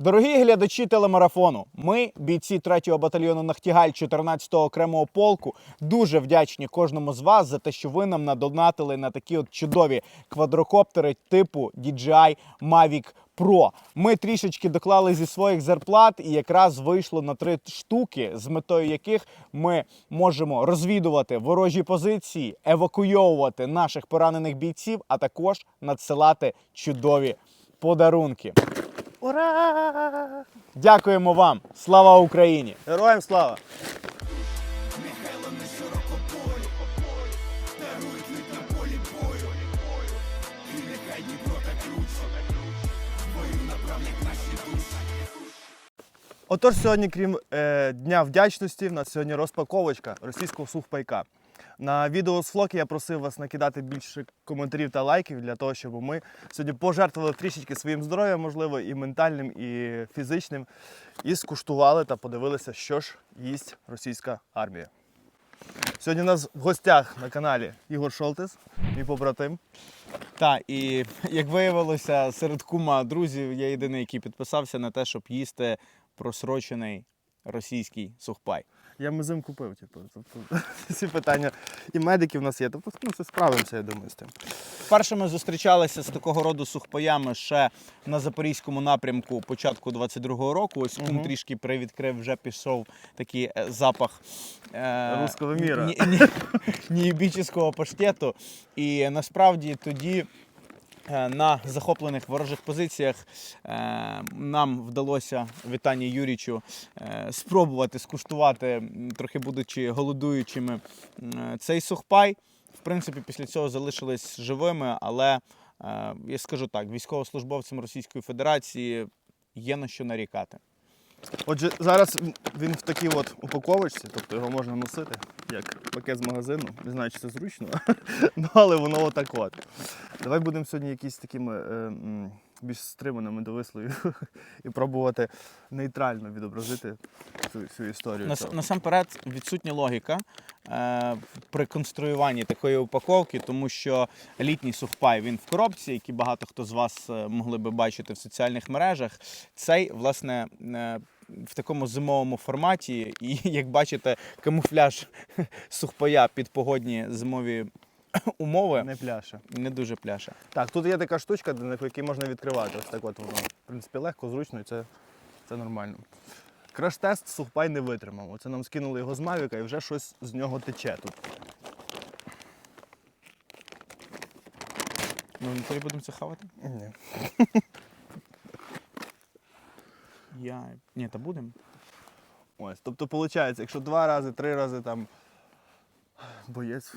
Дорогі глядачі телемарафону, ми, бійці 3-го батальйону Нахтігаль 14-го окремого полку, дуже вдячні кожному з вас за те, що ви нам надонатили на такі от чудові квадрокоптери типу DJI Mavic Pro. Ми трішечки доклали зі своїх зарплат, і якраз вийшло на три штуки, з метою яких ми можемо розвідувати ворожі позиції, евакуйовувати наших поранених бійців, а також надсилати чудові подарунки. Ура! Дякуємо вам! Слава Україні! Героям слава! Отож, сьогодні, крім е, Дня вдячності, в нас сьогодні розпаковочка російського сухпайка. На відео з флоки я просив вас накидати більше коментарів та лайків для того, щоб ми сьогодні пожертвували трішечки своїм здоров'ям, можливо, і ментальним, і фізичним, і скуштували та подивилися, що ж їсть російська армія. Сьогодні у нас в гостях на каналі Ігор Шолтес, мій побратим. Так, і як виявилося, серед кума друзів я єдиний, який підписався на те, щоб їсти просрочений російський сухпай. Я мизим купив, типу. Тобто, ці питання і медики в нас є. Тобто, ну, все справимося, я думаю, з тим. Вперше ми зустрічалися з такого роду сухпаями ще на запорізькому напрямку початку 22-го року. Ось кум трішки привідкрив, вже пішов такий е, запах е, Руського міра. ні- ні- нієбічного паштету. І насправді тоді. Е, На захоплених ворожих позиціях е, нам вдалося Вітанію Юрічу е, спробувати скуштувати, трохи будучи голодуючими, цей сухпай. В принципі, після цього залишились живими, але я скажу так: військовослужбовцям Російської Федерації є на що нарікати. Отже, зараз він в такій от упаковочці, тобто його можна носити як пакет з магазину. Не знаю, чи це зручно, ну, але воно отак от. Давай будемо сьогодні якісь такими е, більш стриманими до висловів і пробувати нейтрально відобразити цю, цю історію. Нас, насамперед, відсутня логіка е, при конструюванні такої упаковки, тому що літній сухпай він в коробці, який багато хто з вас е, могли би бачити в соціальних мережах. Цей, власне, е, в такому зимовому форматі, і як бачите, камуфляж сухпая під погодні зимові умови Не пляша. не дуже пляше. Так, тут є така штучка, на якій можна відкривати. Ось так от воно. В принципі, легко, зручно і це, це нормально. Краш-тест сухпай не витримав. Оце нам скинули його з Мавіка і вже щось з нього тече тут. Ну, тоді будемо це хавати? Ні. Я. Ні, та будемо. Ось. Тобто, виходить, якщо два рази, три рази там боєць.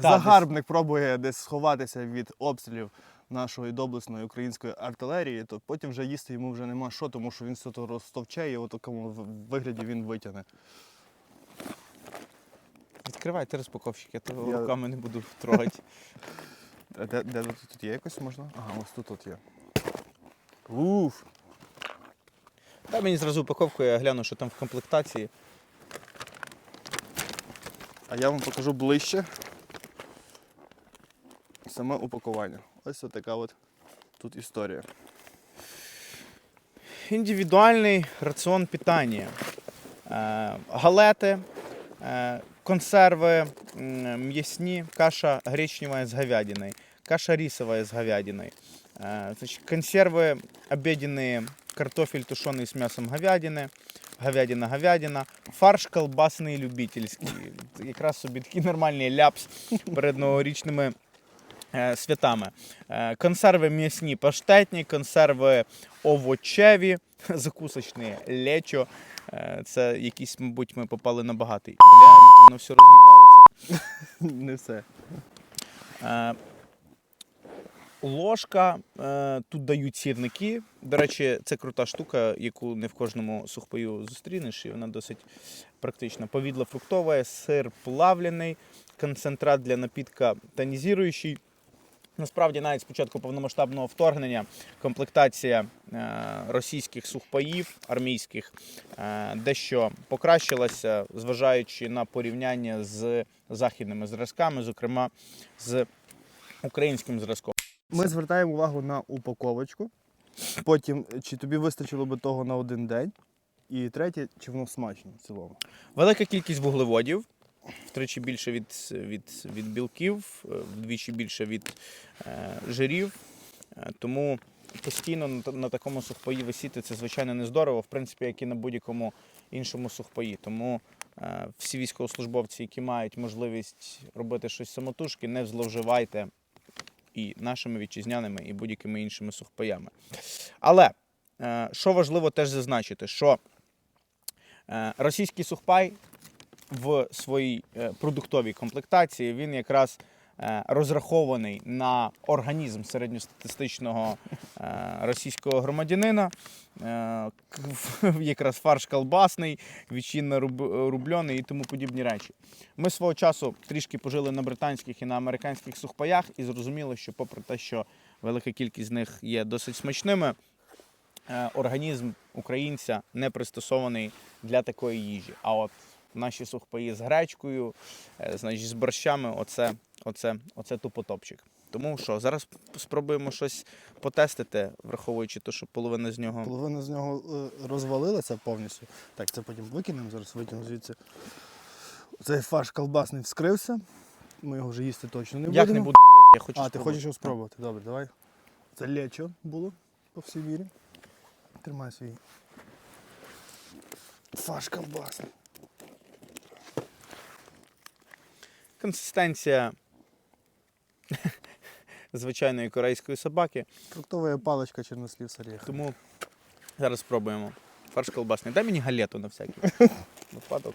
Загарбник пробує десь сховатися від обстрілів нашої доблесної української артилерії, то потім вже їсти йому вже нема що, тому що він все то розтовче і в такому вигляді він витягне. Відкривайте розпаковщик, я того Я- руками не буду трогати. Де, де тут, тут є якось можна? Ага, ось тут от є. Уф! Дай мені зразу упаковку, я гляну, що там в комплектації. А я вам покажу ближче саме упакування. Ось така от тут історія. Індивідуальний раціон питання. Е, галети, е, консерви м'ясні, каша гречневая с говядиной, каша рисовая с говядиной. Е, консерви обеденные, картофель тушеный с мясом говядины, говядина, говядина, фарш колбасний любительський. Якраз собі такий нормальний ляпс перед новорічними е, святами. Е, Консерви м'ясні паштетні, консерви овочеві, закусочні лечо. Е, Це якісь, мабуть, ми попали на багатий. Блядь, воно все роз'їбалося. Не все. Е, Ложка, е, тут дають сірники. До речі, це крута штука, яку не в кожному сухпаю зустрінеш, і вона досить практична. Повідло фруктове, сир плавлений, концентрат для напітка тонізуючий. Насправді, навіть з початку повномасштабного вторгнення комплектація е, російських сухпаїв армійських е, дещо покращилася, зважаючи на порівняння з західними зразками, зокрема з українським зразком. Ми звертаємо увагу на упаковочку. Потім, чи тобі вистачило би того на один день? І третє, чи воно смачно в цілому? Велика кількість вуглеводів, втричі більше від, від, від білків, е, вдвічі більше від е, жирів. Е, тому постійно на, на такому сухпаї висіти це звичайно не здорово, в принципі, як і на будь-якому іншому сухпаї. Тому е, всі військовослужбовці, які мають можливість робити щось самотужки, не зловживайте і нашими вітчизняними, і будь-якими іншими сухпаями. Але е, що важливо теж зазначити, що Е, Російський сухпай в своїй е, продуктовій комплектації він якраз розрахований на організм середньостатистичного е, російського громадянина. Е, Якраз фарш колбасний, відчинно рубльоний і тому подібні речі. Ми свого часу трішки пожили на британських і на американських сухпаях і зрозуміли, що попри те, що велика кількість з них є досить смачними, е, організм українця не пристосований для такої їжі. А от наші сухпаї з гречкою, е, значить, з борщами, оце, оце, оце тупотопчик. Тому що зараз спробуємо щось потестити, враховуючи те, що половина з нього. Половина з нього е, розвалилася повністю. Так, це потім викинемо, зараз викинемо звідси. Цей фарш колбасний вскрився. Ми його вже їсти точно не Як будемо. не буду, блядь, я хочу. а, ти хочеш його спробувати? Добре, давай. Це лечо було по всій мірі. Тримай свій. Фарш колбасний. Консистенція звичайної корейської собаки. Фруктова паличка чорнослів з. Тому зараз спробуємо. Фарш колбасний. Дай мені галету на всякий випадок.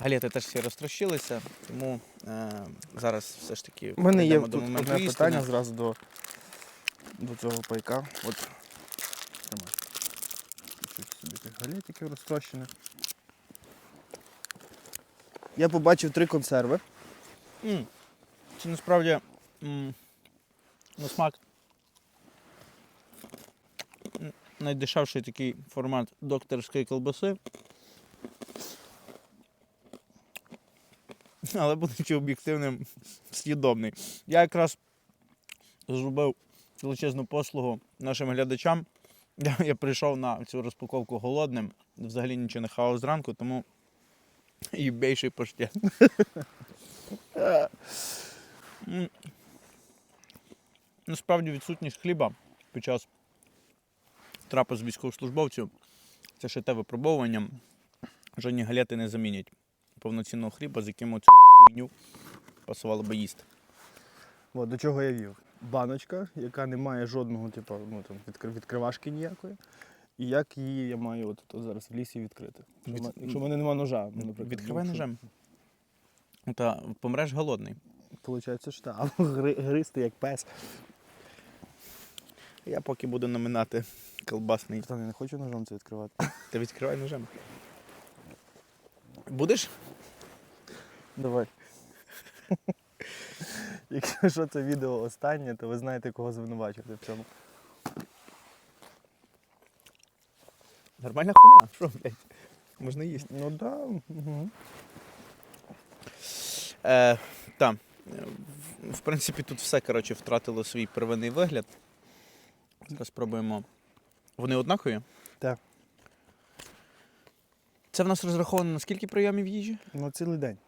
Галети теж всі розтрощилися, тому е, зараз все ж таки У мене є тут до моменту одне істини. питання зразу до, до цього пайка. От. Тримай. Чуть собі тих галетиків розтрощених. Я побачив три консерви. М, Це насправді м, на смак найдешевший такий формат докторської колбаси. Але будучи об'єктивним, з'їдобний. Я якраз зробив величезну послугу нашим глядачам. Я, я прийшов на цю розпаковку голодним, взагалі нічого не хавав зранку, тому і більший паштет. М. Насправді відсутність хліба під час трапез військовослужбовців це ще те випробовування. Жодні галети не замінять повноцінного хліба, з яким оцю хуйню пасувало би їсти. От, до чого я вів. Баночка, яка не має жодного типу, ну, там, відкривашки ніякої. І як її я маю от, от зараз в лісі відкрити? Якщо, в мене- мене немає ножа, ну, наприклад. Відкривай ну, ножем. Та помреш голодний. Получається, що так. Або гри- гризти як пес. Я поки буду наминати колбасний. Та я не хочу ножом це відкривати. Ти відкривай ножем. Будеш? Давай. Якщо що це відео останнє, то ви знаєте, кого звинувачувати в цьому. Нормальна хуйня. Що, блядь? Можна їсти. Ну так. Да. Угу. Е, та. В принципі, тут все коротше, втратило свій первинний вигляд. Зараз спробуємо. Вони однакові? Так. Це в нас розраховано на скільки прийомів їжі? Ну, цілий день.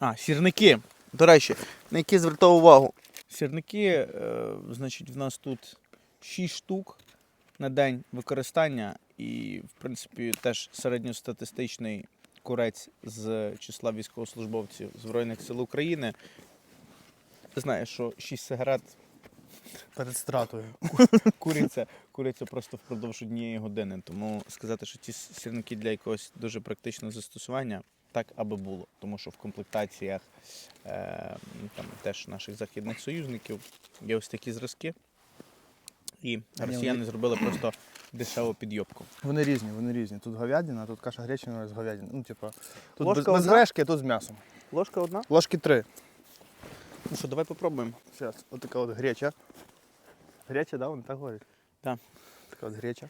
А, сірники. До речі, на які звертав увагу. Сірники, е, значить, в нас тут 6 штук на день використання, і, в принципі, теж середньостатистичний курець з числа військовослужбовців Збройних сил України. Знає, що 6 сигарет Перед стратою. куриться, куриться просто впродовж однієї години. Тому сказати, що ці сірники для якогось дуже практичного застосування, так аби було. Тому що в комплектаціях е, там, теж наших західних союзників є ось такі зразки. І росіяни зробили просто дешеву підйобку. Вони різні, вони різні. Тут говядина, а тут каша гречнева з говядини. Ну, типа, тут Ложка без, без одна? грешки, а тут з м'ясом. Ложка одна? Ложки три. Ну що, давай попробуємо. Зараз, от така от греча. Греча, да, вони так говорять? Так. Така от греча.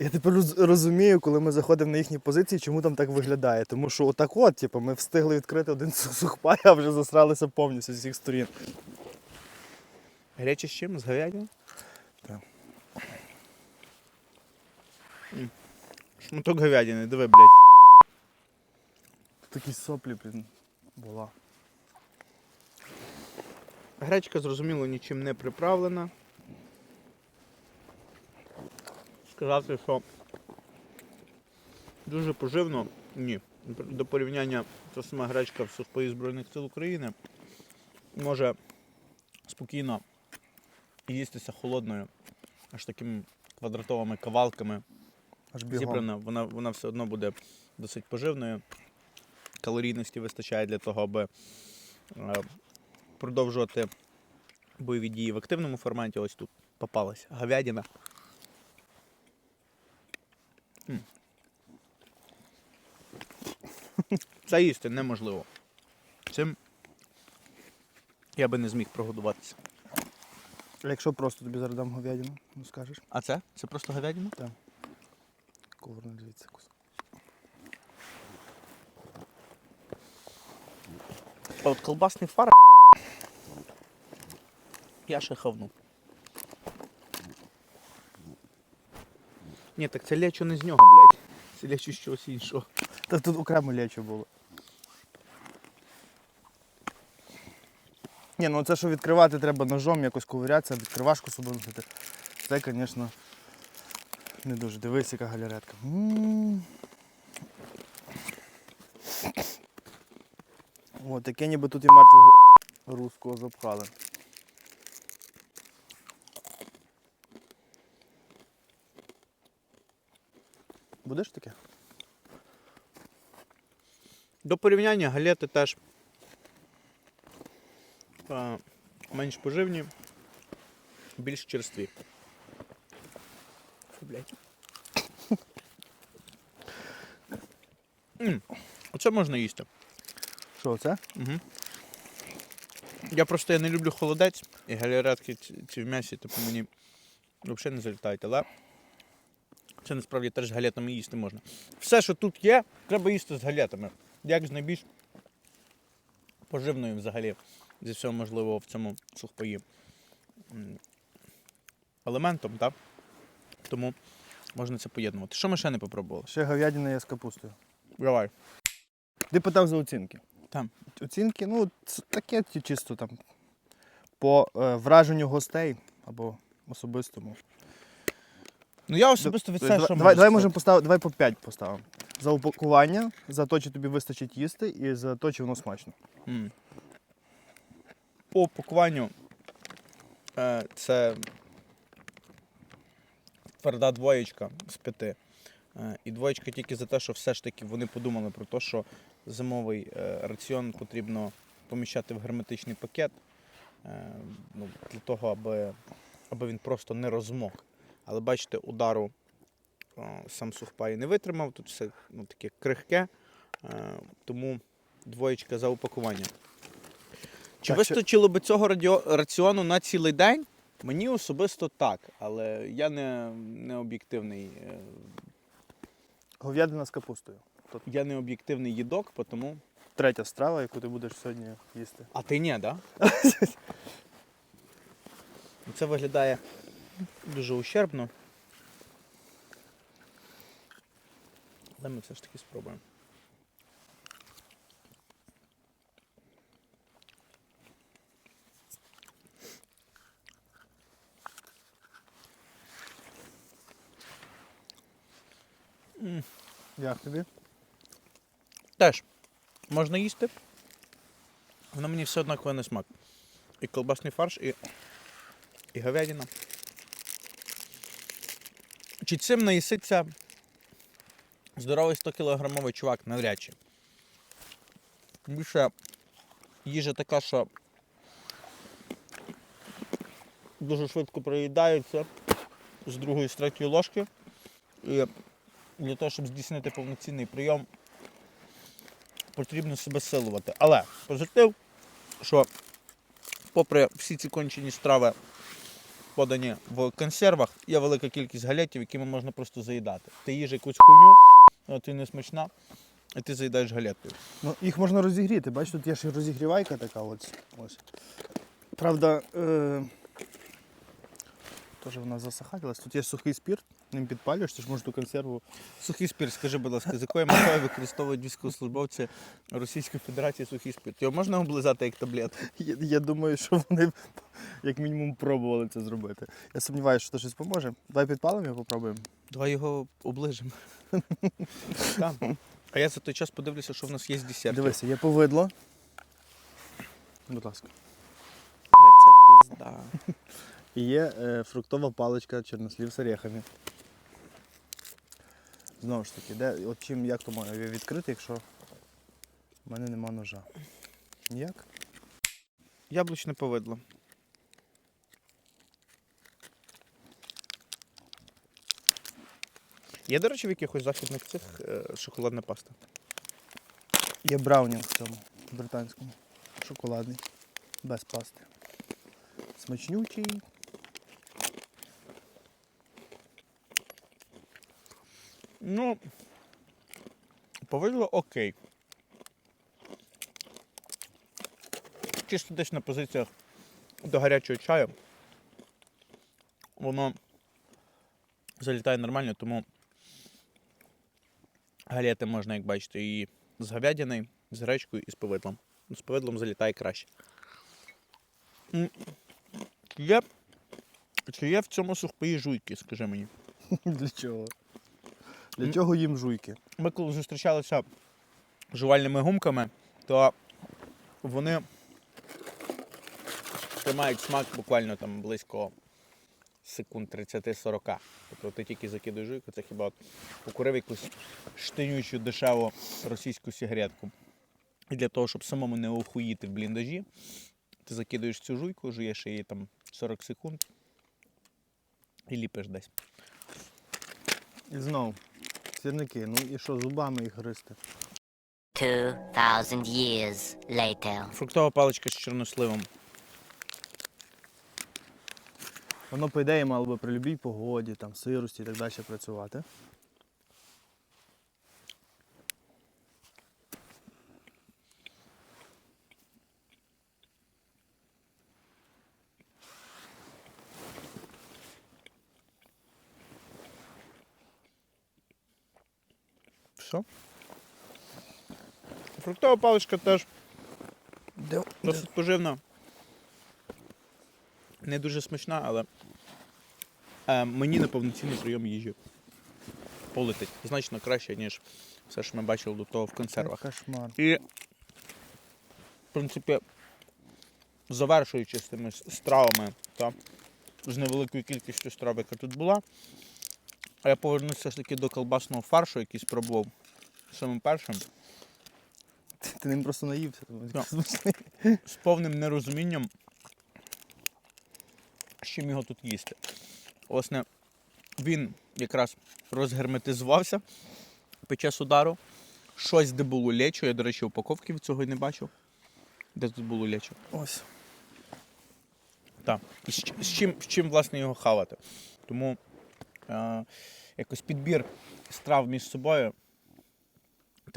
Я тепер розумію, коли ми заходимо на їхні позиції, чому там так виглядає. Тому що отак от, типу, ми встигли відкрити один су- сухпай, а вже засралися повністю з усіх сторін. Гаряче з чим? З говядини? Так. Шматок говядини, диви, блядь. Такі соплі, блін, була. Гречка, зрозуміло, нічим не приправлена. Сказати, що дуже поживно, ні. До порівняння та сама гречка в сухпаї Збройних сил України може спокійно їстися холодною, аж такими квадратовими кавалками Аж бігом. зібрана, вона, вона все одно буде досить поживною. Калорійності вистачає для того, аби е, продовжувати бойові дії в активному форматі. Ось тут попалась говядина. М. Це їсти неможливо. Цим я би не зміг прогодуватися. А якщо просто тобі зараз дам говядину, ну скажеш, А це? Це просто говядина? Так. коврно дивіться кусок. А от колбасний фар, блядь, я ще хавну. Ні, так це лечо не з нього, блядь. Це лечо з чогось іншого. Та тут окремо лечо було. Ні, ну це що відкривати треба ножом, якось ковирятися, відкривашку собі носити. Це, звісно, не дуже. Дивись, яка галеретка. М. О, таке ніби тут і мертвого руського запхали. Будеш таке? До порівняння галети теж менш поживні, більш черстві. Фу, блядь. М, Оце можна їсти. Що це? Угу. Я просто я не люблю холодець, і галеретки ці, ці в м'ясі, типу мені взагалі не залітають, але це насправді теж з галетами їсти можна. Все, що тут є, треба їсти з галетами. Як з найбільш поживною взагалі зі всього можливого в цьому сухпаї елементом, так? Тому можна це поєднувати. Що ми ще не попробували? Ще говядина є з капустою. Давай. Ти питав за оцінки. Там. Оцінки, ну, це таке чисто там по е, враженню гостей або особистому. Ну я особисто від Давай, себе що давай, можу давай сказати? можемо поставити, давай по 5 поставимо. За упакування, за те, чи тобі вистачить їсти, і за те, чи воно смачно. М. По пакуванню е, це тверда двоєчка з п'яти. Е, і двоєчка тільки за те, що все ж таки вони подумали про те, що зимовий е, раціон потрібно поміщати в герметичний пакет ну, для того, аби, аби він просто не розмок. Але бачите, удару сам сухпай не витримав, тут все ну, таке крихке, тому двоєчка за упакування. Чи Так, вистачило би цього радіо... раціону на цілий день? Мені особисто так, але я не, не об'єктивний. е, Говядина з капустою. Я не об'єктивний їдок, тому. Третя страва, яку ти будеш сьогодні їсти. А ти ні, так? Да? Це виглядає дуже ущербно. Але ми все ж таки спробуємо. Як тобі? Теж можна їсти. Воно мені все однаково на смак. І колбасний фарш, і, і говядина. Чи цим наїситься здоровий 100-кілограмовий чувак навряд чи. Більше їжа така, що дуже швидко проїдається з другої з третьої ложки. І для того, щоб здійснити повноцінний прийом, потрібно себе силувати. Але позитив, що попри всі ці кончені страви подані в консервах, є велика кількість галетів, якими можна просто заїдати. Ти їж якусь хуйню, ти не смачна, і ти заїдаєш галеткою. Ну, їх можна розігріти. Бачиш, тут є ще розігрівайка така. Ось. ось. Правда, е... теж вона засахатилась. Тут є сухий спірт, ним підпалюєш, ти ж можеш ту консерву. Сухий спирт, скажи, будь ласка, з якою метою використовують військовослужбовці Російської Федерації сухий спирт? Його можна облизати як таблетку? Я, я думаю, що вони як мінімум пробували це зробити. Я сумніваюся, що це щось поможе. Давай підпалимо його попробуємо. Давай його оближимо. Так. А я за той час подивлюся, що в нас є з десертів. Дивися, є повидло. Будь ласка. Це пізда. І є е, фруктова паличка чорнослів з орехами. Знову ж таки, де, от чим як то маю відкрити, якщо в мене нема ножа. Ніяк? Яблучне повидло. Є, до речі, в якихось західних цих е, шоколадна паста. Є браунінг в цьому британському. Шоколадний. Без пасти. Смачнючий. Ну, повидло окей. Чисто десь на позиціях до гарячого чаю. Воно залітає нормально, тому галети можна, як бачите, і з говядиною, з гречкою і з повидлом. З повидлом залітає краще. Чи є, чи є в цьому сухпаї жуйки, скажи мені? Для чого? Для чого їм жуйки? ми коли зустрічалися жувальними гумками, то вони тримають смак буквально там близько секунд 30-40. Тобто ти тільки закидуєш жуйку, це хіба от покурив якусь штинючу дешеву російську сигаретку. І для того, щоб самому не охуїти в бліндажі, ти закидуєш цю жуйку, жуєш її там 40 секунд і ліпиш десь. І знов. Сірники, ну і що, зубами їх гристи? 2,000 years later. Фруктова паличка з чорносливом. Воно, по ідеї, мало би при любій погоді, там, сирості і так далі працювати. Все. Фруктова паличка теж Де? досить поживна. Не дуже смачна, але е, мені на повноцінний прийом їжі полетить значно краще, ніж все, що ми бачили до того в консервах. Кошмар. І, в принципі, завершуючи з тими стравами, та, з невеликою кількістю страв, яка тут була, а я повернуся ж таки до колбасного фаршу, який спробував самим першим. Ти, ти ним просто наївся. тому Да. з повним нерозумінням, з чим його тут їсти. Власне, він якраз розгерметизувався під час удару. Щось, де було лечо. Я, до речі, упаковки від цього і не бачив. Де тут було лечо? Ось. Так. І з, з, чим, з чим, власне, його хавати. Тому е, якось підбір страв між собою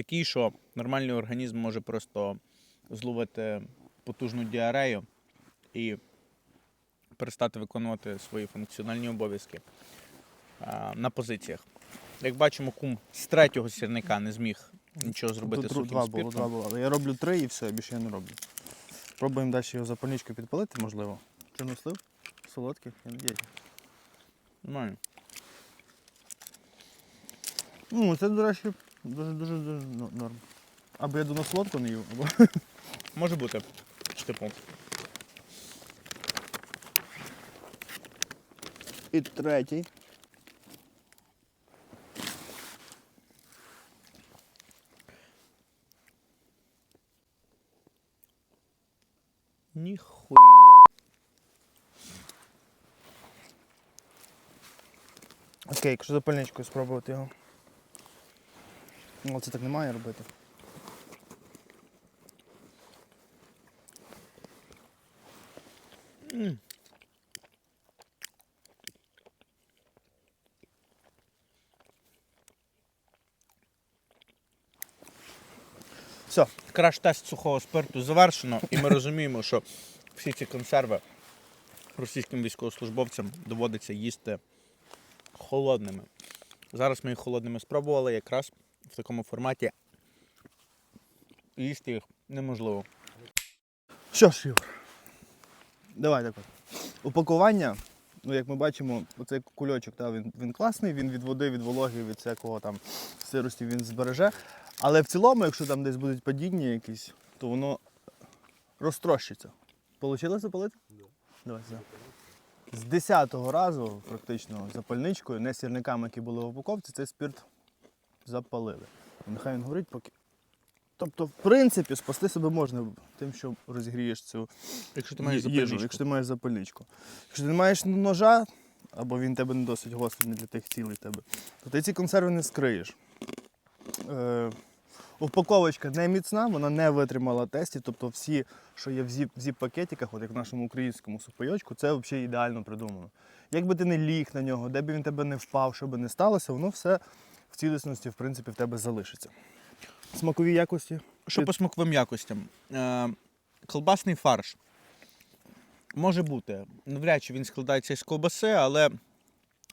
такий, що нормальний організм може просто зловити потужну діарею і перестати виконувати свої функціональні обов'язки на позиціях. Як бачимо, кум з третього сірника не зміг нічого зробити Тут сухим два було, спиртом. два було. Але я роблю три і все, більше я не роблю. Пробуємо далі його запальничкою підпалити, можливо. Чорнослив? Солодкий, я надіюсь. Нормально. Ну, це, до речі, дуже дуже дуже ну, норм. Або я давно солодко не їв, або. Може бути. Типу. І третій. Ніхуя. Окей, якщо запальничкою спробувати його. Ну, Але це так не має робити. Все, краш-тест сухого спирту завершено, і ми розуміємо, що всі ці консерви російським військовослужбовцям доводиться їсти холодними. Зараз ми їх холодними спробували якраз в такому форматі їсти їх неможливо. Що ж, Ігор, давай так от. Упакування, ну як ми бачимо, оцей кульочок, та, він, він класний, він від води, від вологи, від всякого там сирості він збереже. Але в цілому, якщо там десь будуть падіння якісь, то воно розтрощиться. Получилося запалити? Давай сюди. З 10-го разу, практично, запальничкою, не сірниками, які були в упаковці, цей спирт запалили. Нехай він горить, поки. Тобто, в принципі, спасти себе можна тим, що розігрієш цю Якщо ти маєш їжу, запальничку. якщо ти маєш запальничку. Якщо ти не маєш ножа, або він тебе не досить гострий для тих цілей тебе, то ти ці консерви не скриєш. Е, упаковочка не міцна, вона не витримала тестів. Тобто всі, що є в зіп- в зіп-пакетиках, от як в нашому українському супойочку, це взагалі ідеально придумано. Якби ти не ліг на нього, де б він тебе не впав, що би не сталося, воно все в цілісності, в принципі, в тебе залишиться. Смакові якості. Що по смаковим якостям? Е, колбасний фарш. Може бути. Навряд чи він складається із колбаси, але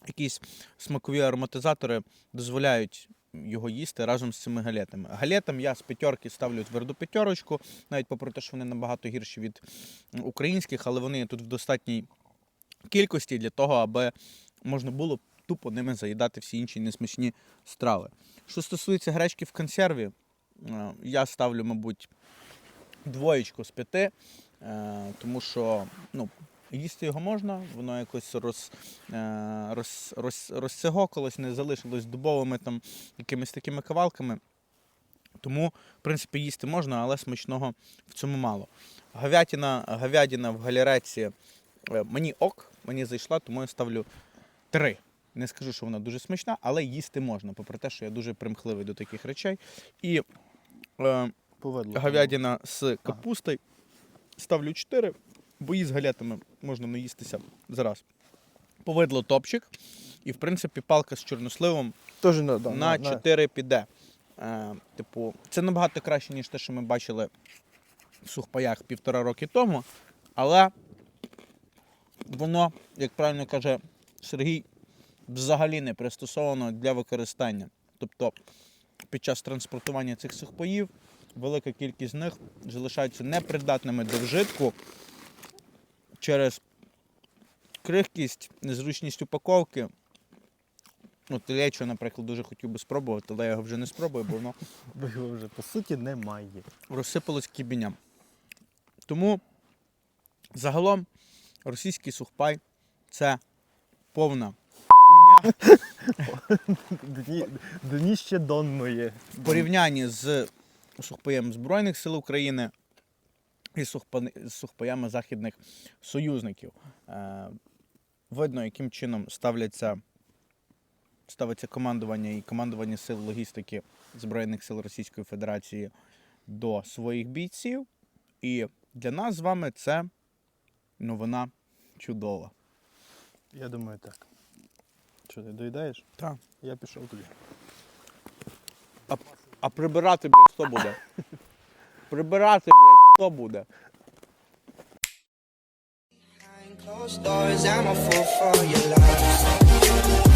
якісь смакові ароматизатори дозволяють його їсти разом з цими галетами. Галетам я з п'ятерки ставлю тверду п'ятерочку, навіть попри те, що вони набагато гірші від українських, але вони тут в достатній кількості для того, аби можна було тупо ними заїдати всі інші несмачні страви. Що стосується гречки в консерві, Е, Я ставлю, мабуть, двоєчку з п'яти, е, тому що ну, їсти його можна, воно якось роз, е, роз, роз, розцегокалось, не залишилось дубовими там якимись такими кавалками. Тому, в принципі, їсти можна, але смачного в цьому мало. Говядина, говядина в галереці мені ок, мені зайшла, тому я ставлю три. Не скажу, що вона дуже смачна, але їсти можна, попри те, що я дуже примхливий до таких речей. І е, Поведло. говядина з капустою ставлю 4, бо її з галетами можна наїстися зараз. Повидло топчик. І, в принципі, палка з чорносливом Теж на, да, на 4 піде. Е, типу, це набагато краще, ніж те, що ми бачили в сухпаях півтора роки тому. Але воно, як правильно каже Сергій, взагалі не пристосовано для використання. Тобто під час транспортування цих сухпаїв велика кількість з них залишаються непридатними до вжитку через крихкість, незручність упаковки. Ну, телечо, наприклад, дуже хотів би спробувати, але я його вже не спробую, бо воно Бо його вже по суті немає. розсипалось кібіням. Тому загалом російський сухпай це повна Дні, дніще донної. в порівнянні з сухпаєм Збройних сил України і з сухпаями західних союзників. Е, видно, яким чином ставляться, ставиться командування і командування сил логістики Збройних сил Російської Федерації до своїх бійців. І для нас з вами це новина чудова. Я думаю, так. Що ти доїдаєш? Так. Я пішов туди. А прибирати, блядь, хто буде? Прибирати, блядь, хто буде? Closed doors, I'm a fool for your love.